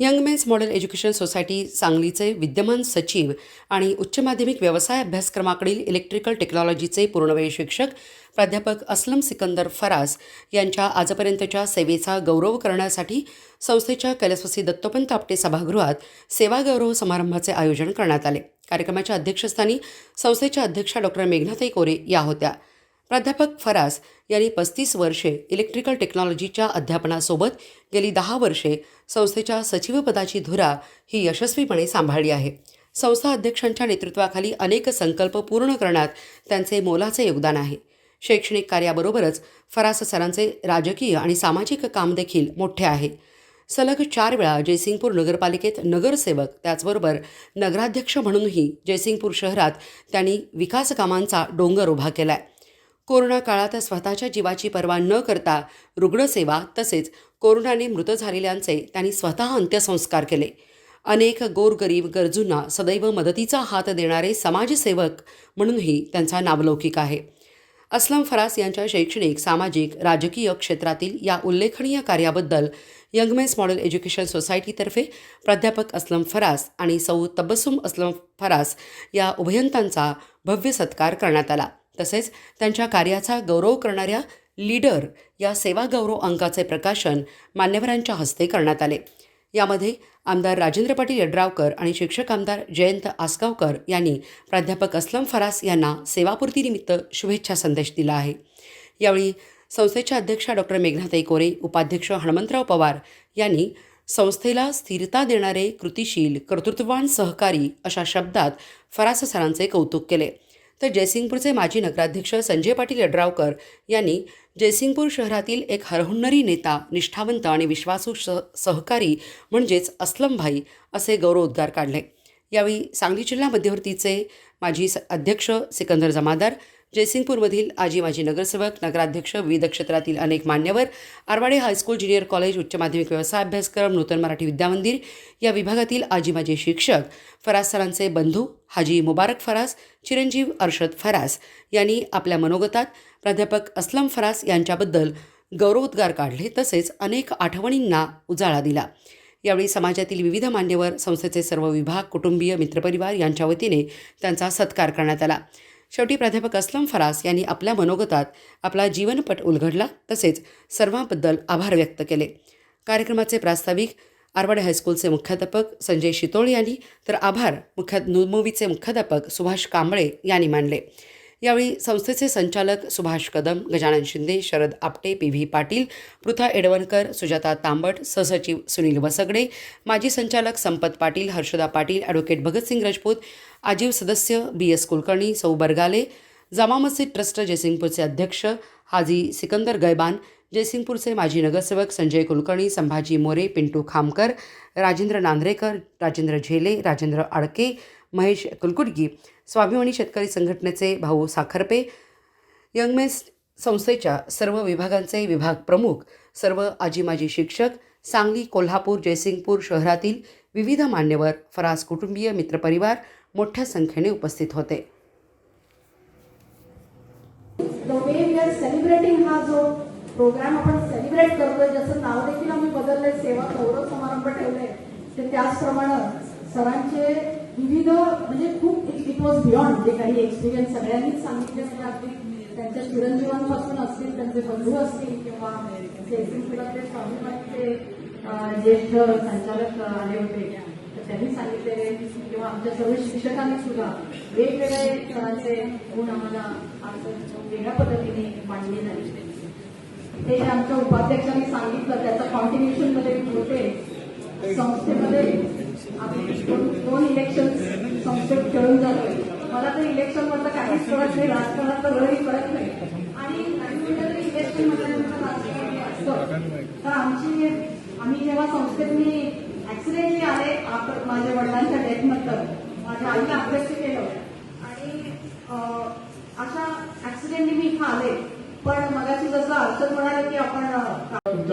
Young men's model education society सांगलीचे विद्यमान सचिव आणि उच्च माध्यमिक व्यवसाय अभ्यासक्रमाकडील इलेक्ट्रिकल टेक्नॉलॉजीचे पूर्णवेळ शिक्षक प्राध्यापक असलम सिकंदर फरास यांच्या आजपर्यंतच्या सेवेचा गौरव करण्यासाठी संस्थेच्या कैलासवासी दत्तोपंत आपटे सभागृहात सेवा गौरव समारंभाचे आयोजन करण्यात आले. कार्यक्रमाच्या अध्यक्षस्थानी संस्थेच्या अध्यक्षा डॉक्टर मेघनाताई कोरे या होत्या. प्राध्यापक फरास यांनी पस्तीस वर्षे इलेक्ट्रिकल टेक्नॉलॉजीच्या अध्यापनासोबत गेली दहा वर्षे संस्थेच्या सचिवपदाची धुरा ही यशस्वीपणे सांभाळली आहे. संस्था अध्यक्षांच्या नेतृत्वाखाली अनेक संकल्प पूर्ण करण्यात त्यांचे मोलाचे योगदान आहे. शैक्षणिक कार्याबरोबरच फरास सरांचे राजकीय आणि सामाजिक काम देखील मोठे आहे. सलग चार वेळा जयसिंगपूर नगरपालिकेत नगरसेवक त्याचबरोबर नगराध्यक्ष म्हणूनही जयसिंगपूर शहरात त्यांनी विकास कामांचा डोंगर उभा केला आहे कोरोना काळात स्वतःच्या जीवाची पर्वा न करता रुग्णसेवा तसेच कोरोनाने मृत झालेल्यांचे त्यांनी स्वतः अंत्यसंस्कार केले. अनेक गोरगरीब गरजूंना सदैव मदतीचा हात देणारे समाजसेवक म्हणूनही त्यांचा नावलौकिक आहे. असलम फरास यांच्या शैक्षणिक सामाजिक राजकीय क्षेत्रातील या उल्लेखनीय कार्याबद्दल यंगमेन्स मॉडेल एज्युकेशन सोसायटीतर्फे प्राध्यापक असलम फरास आणि सौ तबस्सुम असलम फरास या उभयंतांचा भव्य सत्कार करण्यात आला. तसेच त्यांच्या कार्याचा गौरव करणाऱ्या लीडर या सेवा गौरव अंकाचे प्रकाशन मान्यवरांच्या हस्ते करण्यात आले. यामध्ये आमदार राजेंद्र पाटील यड्रावकर आणि शिक्षक आमदार जयंत आसगावकर यांनी प्राध्यापक असलम फरास यांना सेवापूर्तीनिमित्त शुभेच्छा संदेश दिला आहे. यावेळी संस्थेच्या अध्यक्षा डॉक्टर मेघनाताई कोरे उपाध्यक्ष हणमंतराव पवार यांनी संस्थेला स्थिरता देणारे कृतिशील कर्तृत्ववान सहकारी अशा शब्दात फरास सरांचे कौतुक केले. तर जयसिंगपूरचे माजी नगराध्यक्ष संजय पाटील यड्रावकर यांनी जयसिंगपूर शहरातील एक हरहुन्नरी नेता निष्ठावंत आणि विश्वासू सह सहकारी म्हणजेच अस्लमभाई असे गौरवोद्गार काढले. यावेळी सांगली जिल्हा मध्यवर्तीचे माजी स अध्यक्ष सिकंदर जमादार जयसिंगपूरमधील आजी माजी नगरसेवक नगराध्यक्ष विविध क्षेत्रातील अनेक मान्यवर आरवाडे हायस्कूल ज्युनियर कॉलेज उच्च माध्यमिक व्यवसाय अभ्यासक्रम नूतन मराठी विद्यामंदिर या विभागातील आजी माजी शिक्षक फराज सरांचे बंधू हाजी मुबारक फरास चिरंजीव अर्षद फरास यांनी आपल्या मनोगतात प्राध्यापक असलम फरास यांच्याबद्दल गौरवोद्गार काढले तसेच अनेक आठवणींना उजाळा दिला. यावेळी समाजातील विविध मान्यवर संस्थेचे सर्व विभाग कुटुंबीय मित्रपरिवार यांच्या वतीने त्यांचा सत्कार करण्यात आला. शेवटी प्राध्यापक असलम फरास यांनी आपल्या मनोगतात आपला जीवनपट उलगडला तसेच सर्वांबद्दल आभार व्यक्त केले. कार्यक्रमाचे प्रास्ताविक आरवाडे हायस्कूलचे मुख्याध्यापक संजय शितोळे यांनी तर आभार मुख्या मूवीचे मुख्याध्यापक सुभाष कांबळे यांनी मानले. यावेळी संस्थेचे संचालक सुभाष कदम गजानन शिंदे शरद आपटे पी व्ही पाटील पृथा एडवणकर सुजाता तांबट सहसचिव सुनील वसगडे माजी संचालक संपत पाटील हर्षदा पाटील ॲडव्होकेट भगतसिंग राजपूत आजीव सदस्य बी एस कुलकर्णी सौ बरगाले जामा मस्जिद ट्रस्ट जयसिंगपूरचे अध्यक्ष हाजी सिकंदर गैबान जयसिंगपूरचे माजी नगरसेवक संजय कुलकर्णी संभाजी मोरे पिंटू खामकर राजेंद्र नांद्रेकर राजेंद्र झेले राजेंद्र आडके महेश कुलकुटगी स्वाभिमानी शेतकरी संघटनेचे भाऊ साखरपे यंगमेन्स संस्थेच्या सर्व विभागांचे विभाग प्रमुख सर्व आजी माजी शिक्षक सांगली कोल्हापूर जयसिंगपूर शहरातील विविध मान्यवर फरास कुटुंबीय मित्रपरिवार मोठ्या संख्येने उपस्थित होते. सेलिब्रेटिंग हा जो प्रोग्राम आपण सेलिब्रेट करतोय ज्याचं नाव देखील आम्ही बदललंय सेवा गौरव समारंभ ठेवले ते त्याचप्रमाणे सरांचे विविध म्हणजे खूप इट वॉज बियॉन्ड जे काही एक्सपिरियन्स सगळ्यांनीच सांगितले म्हणजे अगदी त्यांच्या चिरंजीवांपासून असतील त्यांचे बंधू असतील किंवा जयसिंगपुरातले स्वाभिमानीचे ज्येष्ठ संचालक आले होते. तर त्यांनी सांगितलेले किंवा आमच्या सर्व शिक्षकांनी सुद्धा वेगवेगळे सणांचे गुण आम्हाला असं वेगळ्या पद्धतीने मांडले झाले ते जे आमच्या उपाध्यक्षांनी सांगितलं त्याचं कॉन्टिन्युएशनमध्ये होते. संस्थेमध्ये दोन इलेक्शन संस्थेत खेळून झालोय मला तर इलेक्शन मधलं काहीच कळत नाही राजकारणात तर कळत नाही. आणि इलेक्शन म्हटल्यानंतर राजकारण असतं. तर आमची आम्ही जेव्हा संस्थेत मी ऍक्सिडेंटली आले आपण माझ्या वडिलांच्या डेथ नंतर माझ्या आईला अभ्यास केलं. आणि अशा ऍक्सिडेंटली मी इथं आले. पण मगाशी जसं अर्चन म्हणाले की आपण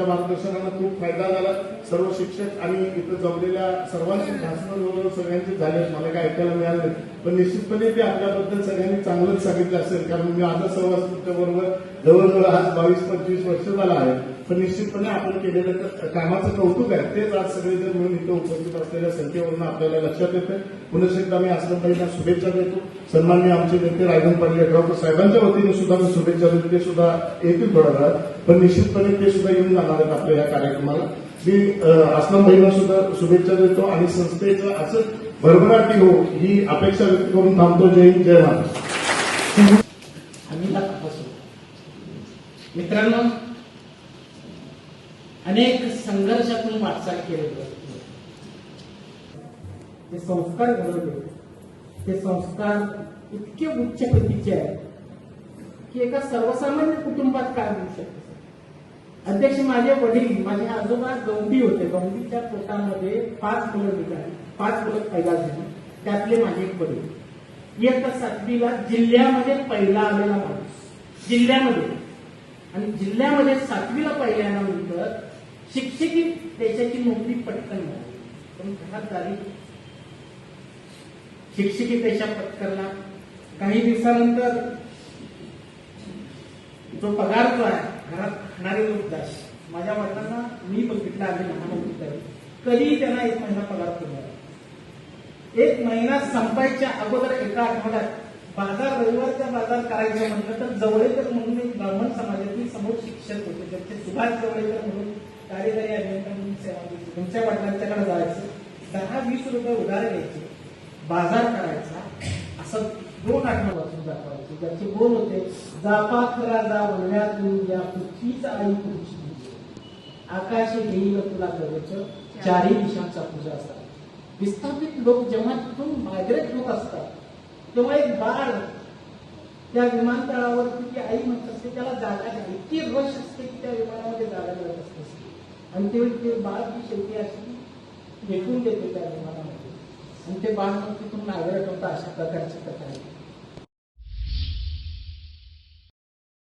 त्यांच्या मार्गदर्शनानं खूप फायदा झाला. सर्व शिक्षक आणि इथं जमलेल्या सर्वांची भाषण वगैरे सगळ्यांचे झाले. मला काय ऐकायला मिळालं नाही. पण निश्चितपणे ते आपल्याबद्दल सगळ्यांनी चांगलंच सांगितलं असेल. कारण मी आता सहवास तुमच्याबरोबर जवळजवळ आज बावीस पंचवीस वर्ष झाला आहे. पण निश्चितपणे आपण केलेलं कामाचं कौतुक आहे. तेच आज सगळेजण म्हणून इथं उपस्थित असलेल्या संख्येवरून आपल्याला लक्षात येतं. पुन्हा एकदा मी आश्रमताईंना शुभेच्छा देतो. सन्मान्य आमचे नेते रायगण पाटील साहेबांच्या वतीने सुद्धा मी शुभेच्छा देतो. ते सुद्धा येतील थोड्या वेळात. पण निश्चितपणे ते सुद्धा येऊन जाणार आहेत आपल्या या कार्यक्रमाला. मी महिला सुद्धा शुभेच्छा देतो आणि संस्थेचं असं भरभराटी हो ही अपेक्षा व्यक्त करून थांबतो. जय हिंद जय महाराष्ट्र. मित्रांनो अनेक संघर्षातून वाटचाल केली ते संस्कार घडवले ते संस्कार इतके उच्च प्रतीचे आहेत की एका सर्वसामान्य कुटुंबात काय होऊ शकते? अध्यक्ष माझे वडील माझे आजोबा गौंडी होते. गौंडीच्या पोटामध्ये पाच मुलं निघाली. पाच मुलं पैदा झाली. त्यातले माझे एक वडील. इयत्ता सातवीला जिल्ह्यामध्ये पहिला आलेला माणूस. जिल्ह्यामध्ये. आणि जिल्ह्यामध्ये सातवीला पहिल्यानंतर शिक्षकी त्याच्याची नोकरी पटकन झाली. पण घरात शिक्षिकेपेक्षा पत्करला. काही दिवसानंतर जो पगार जो आहे घरात खाणारे लोक माझ्या वडिलांना मी बघितला आम्ही लहान होती कधीही त्यांना एक महिना पगार केला एक महिना संपायच्या अगोदर एका आठवड्यात बाजार रविवारचा बाजार करायचा म्हटलं तर जवळेकर म्हणून एक ब्राह्मण समाजातील समोर शिक्षक होते. त्यांचे सुभाष जवळेकर म्हणून कार्यकारी अभियंता म्हणून सेवा तुमच्या वडिलांच्याकडे जायचं. दहा वीस रुपये उधार घ्यायचे. बाजार करायचा. असं दोन आठवड्यापासून जापायचं ज्याचे बोल होते जापा खरा जा राजा वळव्यातून या पृथ्वीच आई पुढची आकाश घेईल तुला गरज चारही दिशांचा पूजा असतात. विस्थापित लोक जेव्हा तिथून मायग्रेट होत असतात तेव्हा एक बाळ त्या विमानतळावर ती आई म्हणत असते त्याला जागा नाही इतकी रश असते की त्या विमानामध्ये जागा मिळत असते. आणि ते ते बाळ ती शेवटी अशी भेटून देते त्या विमानामध्ये. आणि ते बाळ मग तिथून नागरिक होतं अशा प्रकारची कथा आहे